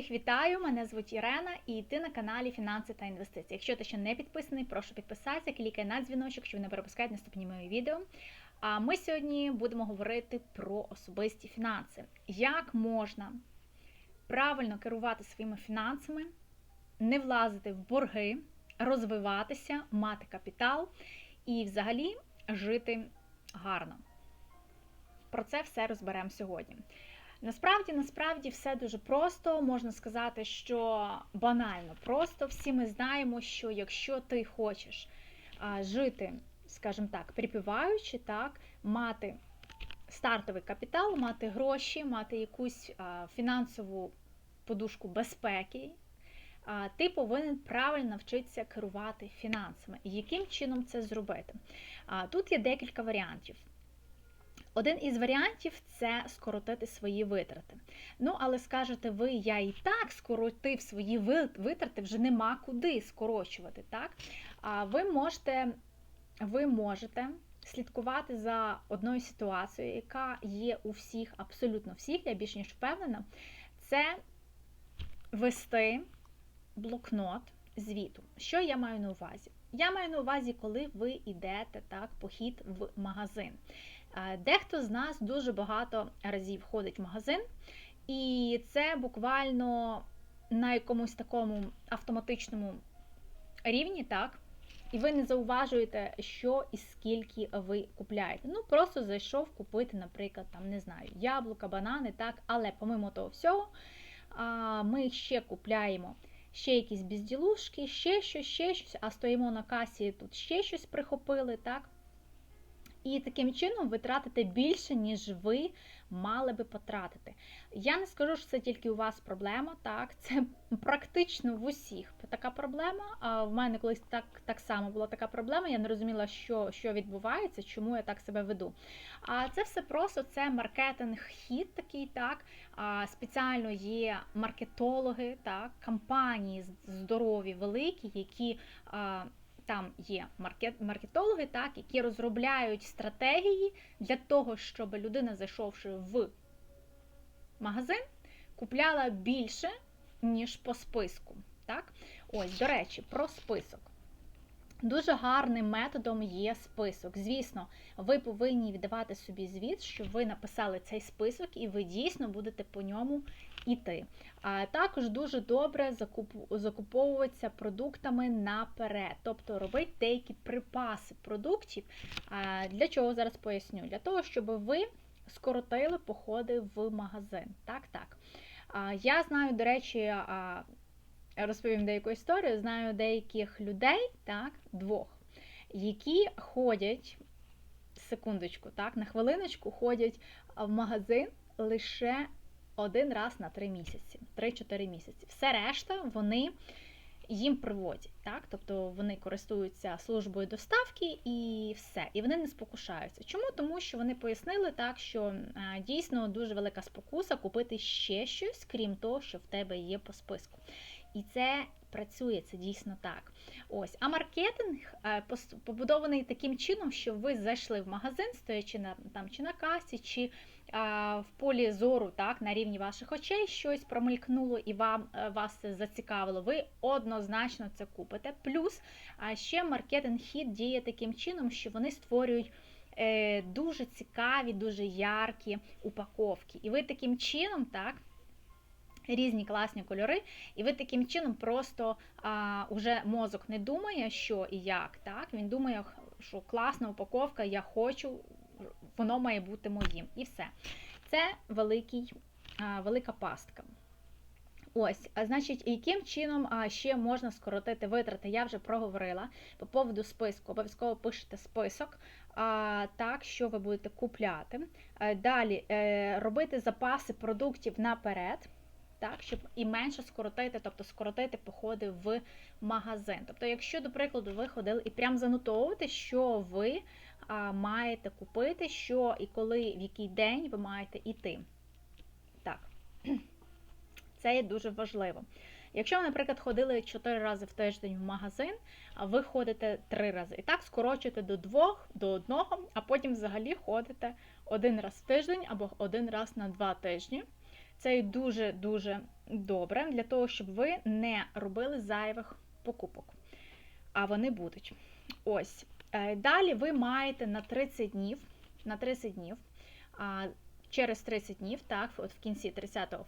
всіх вітаю! Мене звуть Ірена і ти на каналі Фінанси та інвестиції. Якщо ти ще не підписаний, прошу підписатися, клікай на дзвіночок, щоб не пропускати наступні мої відео. А ми сьогодні будемо говорити про особисті фінанси. Як можна правильно керувати своїми фінансами, не влазити в борги, розвиватися, мати капітал і взагалі жити гарно. Про це все розберемо сьогодні. Насправді, насправді, все дуже просто. Можна сказати, що банально просто. Всі ми знаємо, що якщо ти хочеш жити, скажімо так, припіваючи, так, мати стартовий капітал, мати гроші, мати якусь фінансову подушку безпеки, ти повинен правильно навчитися керувати фінансами. І яким чином це зробити? Тут є декілька варіантів. Один із варіантів це скоротити свої витрати. Ну, але скажете ви, я і так скоротив свої витрати, вже нема куди скорочувати. так? А ви можете, ви можете слідкувати за одною ситуацією, яка є у всіх, абсолютно всіх, я більш ніж впевнена, це вести блокнот звіту. Що я маю на увазі? Я маю на увазі, коли ви йдете так, похід в магазин. Дехто з нас дуже багато разів ходить в магазин, і це буквально на якомусь такому автоматичному рівні, так? І ви не зауважуєте, що і скільки ви купляєте. Ну, просто зайшов купити, наприклад, там, не знаю, яблука, банани, так, але помимо того всього, ми ще купляємо ще якісь безділушки, ще щось, ще щось, а стоїмо на касі, тут ще щось прихопили, так? І таким чином ви тратите більше, ніж ви мали би потратити. Я не скажу, що це тільки у вас проблема, так, це практично в усіх така проблема. А в мене колись так так само була така проблема, я не розуміла, що що відбувається, чому я так себе веду. А це все просто це маркетинг-хід такий, так. А, Спеціально є маркетологи, так, компанії здорові, великі, які. А, там є маркет, маркетологи, так, які розробляють стратегії для того, щоб людина, зайшовши в магазин, купляла більше, ніж по списку. Так? Ось, до речі, про список. Дуже гарним методом є список. Звісно, ви повинні віддавати собі звіт, що ви написали цей список, і ви дійсно будете по ньому йти. А також дуже добре закуповуватися продуктами наперед, тобто робити деякі припаси продуктів. Для чого зараз поясню? Для того, щоб ви скоротили походи в магазин. Так, так. Я знаю, до речі, розповім деяку історію. Знаю деяких людей, так, двох, які ходять, секундочку, так, на хвилиночку ходять в магазин лише один раз на три місяці, 3-4 місяці. Все решта вони їм приводять. так? Тобто вони користуються службою доставки і все. І вони не спокушаються. Чому? Тому що вони пояснили так, що дійсно дуже велика спокуса купити ще щось, крім того, що в тебе є по списку. І це працює, це дійсно так. Ось, А маркетинг е, побудований таким чином, що ви зайшли в магазин, стоячи на там, чи на касі, чи а, в полі зору, так, на рівні ваших очей щось промелькнуло і вам е, вас це зацікавило. Ви однозначно це купите. Плюс а ще маркетинг хід діє таким чином, що вони створюють. Е, дуже цікаві, дуже яркі упаковки. І ви таким чином, так, різні класні кольори, і ви таким чином просто а, уже мозок не думає, що і як. так, Він думає, що класна упаковка, я хочу, воно має бути моїм. І все. Це великий, а, велика пастка. Ось, а значить, яким чином а, ще можна скоротити витрати? Я вже проговорила по поводу списку. Обов'язково пишете список, а, так, що ви будете купляти. А, далі е, робити запаси продуктів наперед так, щоб і менше скоротити, тобто скоротити походи в магазин. Тобто, якщо, до прикладу, ви ходили і прям занотовувати, що ви а, маєте купити, що і коли, в який день ви маєте йти. Так, це є дуже важливо. Якщо ви, наприклад, ходили 4 рази в тиждень в магазин, а ви ходите 3 рази. І так скорочуєте до 2, до 1, а потім взагалі ходите один раз в тиждень або один раз на 2 тижні. Це дуже-дуже добре для того, щоб ви не робили зайвих покупок. А вони будуть. Ось. Е, Далі ви маєте на 30 днів, на 30 днів, через 30 днів, так, от в кінці 30-го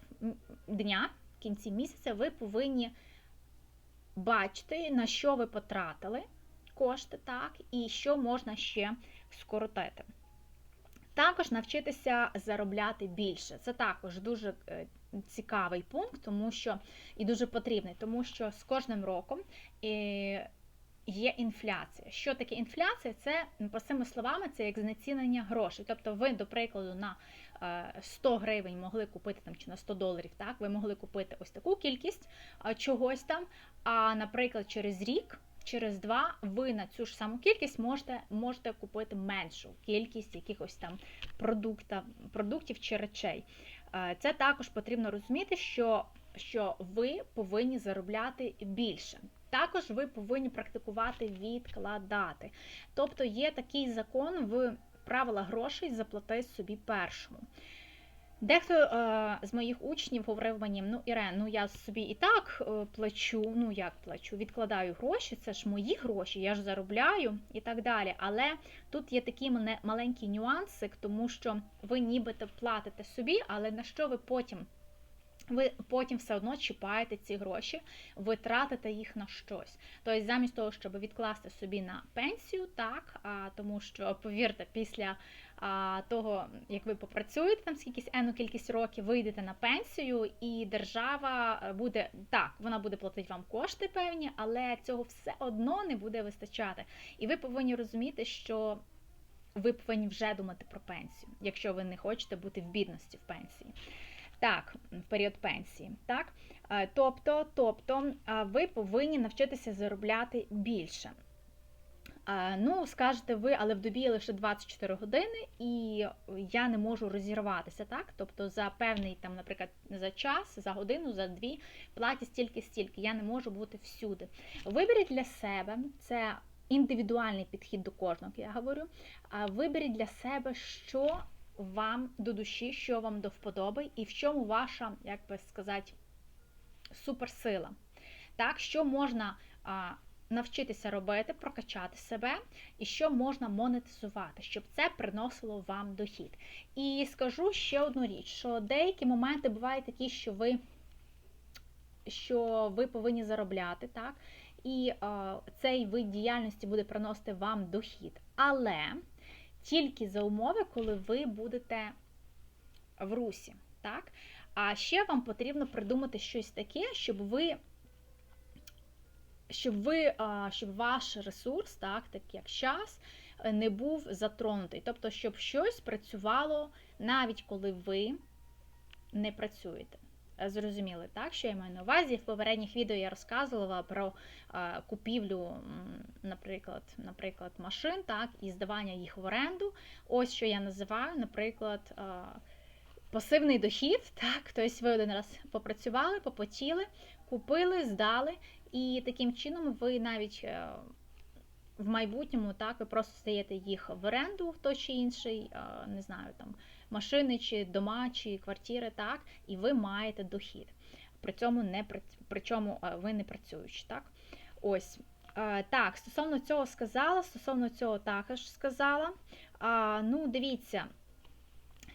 дня, в кінці місяця, ви повинні бачити, на що ви потратили кошти, так, і що можна ще скоротити. Також навчитися заробляти більше. Це також дуже е, цікавий пункт, тому що і дуже потрібний, тому що з кожним роком е, є інфляція. Що таке інфляція? Це простими словами, це як знецінення грошей. Тобто, ви, до прикладу, на е, 100 гривень могли купити там чи на 100 доларів, так, ви могли купити ось таку кількість е, чогось там. А, наприклад, через рік. Через два ви на цю ж саму кількість можете можете купити меншу кількість якихось там продуктів, чи речей. Е, Це також потрібно розуміти, що, що ви повинні заробляти більше. Також ви повинні практикувати відкладати. Тобто є такий закон в правилах грошей заплати собі першому. Дехто е, з моїх учнів говорив мені: ну, Ірен, ну я собі і так е, плачу, ну як плачу, відкладаю гроші, це ж мої гроші, я ж заробляю і так далі. Але тут є такі маленькі нюанси, тому що ви нібито платите собі, але на що ви потім? Ви потім все одно чіпаєте ці гроші, ви тратите їх на щось. Тобто, замість того, щоб відкласти собі на пенсію, так, а, тому що, повірте, після а, того, як ви попрацюєте там скількись енну кількість років, вийдете на пенсію, і держава е, буде так, вона буде платити вам кошти певні, але цього все одно не буде вистачати. І ви повинні розуміти, що ви повинні вже думати про пенсію, якщо ви не хочете бути в бідності в пенсії. Так, в період пенсії. Так? Е, Тобто, тобто е, ви повинні навчитися заробляти більше. Е, Ну, скажете ви, але в добі лише 24 години, і я не можу розірватися, так? Тобто за певний, там, наприклад, за час, за годину, за дві платять стільки-стільки. Я не можу бути всюди. Виберіть для себе це індивідуальний підхід до кожного, я говорю. Виберіть для себе, що вам до душі, що вам до вподоби, і в чому ваша, як би сказати, суперсила. Так, що можна а, навчитися робити, прокачати себе, і що можна монетизувати, щоб це приносило вам дохід. І скажу ще одну річ: що деякі моменти бувають такі, що ви, що ви повинні заробляти, так? І а, цей вид діяльності буде приносити вам дохід. Але тільки за умови, коли ви будете в русі. Так? А ще вам потрібно придумати щось таке, щоб ви. Щоб ви, щоб ваш ресурс, так, так як час, не був затронутий. Тобто, щоб щось працювало навіть коли ви не працюєте. Е, Зрозуміли, так, що я маю на увазі. В попередніх відео я розказувала про е, купівлю, наприклад, наприклад, машин, так, і здавання їх в оренду. Ось що я називаю, наприклад, е, пасивний дохід. Так, тобто ви один раз попрацювали, попотіли, купили, здали, і таким чином ви навіть. В майбутньому так ви просто здаєте їх в оренду в той чи інший, не знаю, там машини, чи дома, чи квартири, так, і ви маєте дохід. При цьому не при, причому е, ви не працюючи, так? Ось. Е, Так, стосовно цього сказала, стосовно цього також сказала. Ну, дивіться,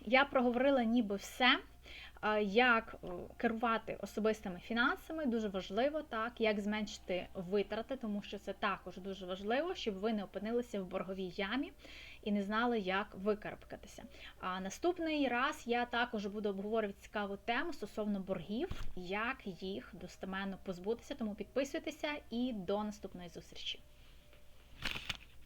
я проговорила ніби все. А, Як е, керувати особистими фінансами дуже важливо, так як зменшити витрати, тому що це також дуже важливо, щоб ви не опинилися в борговій ямі і не знали, як викарабкатися. А наступний раз я також буду обговорювати цікаву тему стосовно боргів, як їх достеменно позбутися. Тому підписуйтеся і до наступної зустрічі.